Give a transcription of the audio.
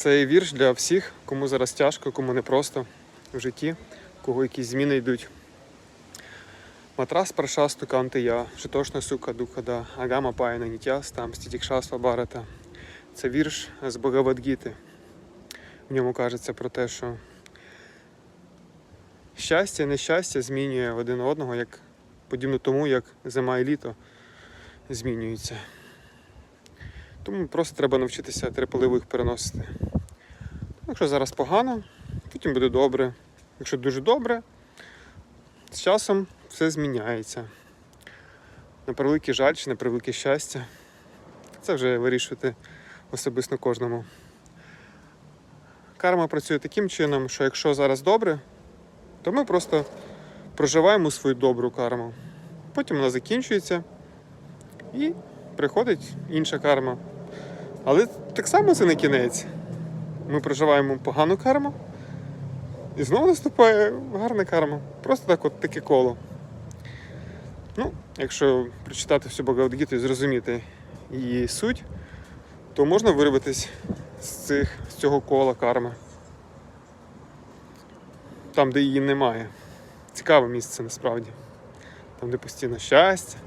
Цей вірш для всіх, кому зараз тяжко, кому непросто в житті, кого якісь зміни йдуть. Матрас прошасту канти я, шитошна сука духа да, агама паяна ніття, там стітікшаства барата. Це вірш з Богавадгіти. В ньому кажеться про те, що щастя і нещастя змінює один одного, як подібно тому, як зима і літо змінюються. Тому просто треба навчитися їх переносити. Якщо зараз погано, потім буде добре. Якщо дуже добре, з часом все зміняється. На превеликий жаль чи на превелике щастя. Це вже вирішувати особисто кожному. Карма працює таким чином, що якщо зараз добре, то ми просто проживаємо свою добру карму. Потім вона закінчується і приходить інша карма. Але так само це не кінець. Ми проживаємо погану карму, і знову наступає гарна карма. Просто так от таке коло. Ну, якщо прочитати всю Бхагавадгіту і зрозуміти її суть, то можна вирватися з, цих, з цього кола карми. Там, де її немає. Цікаве місце насправді. Там, де постійно щастя,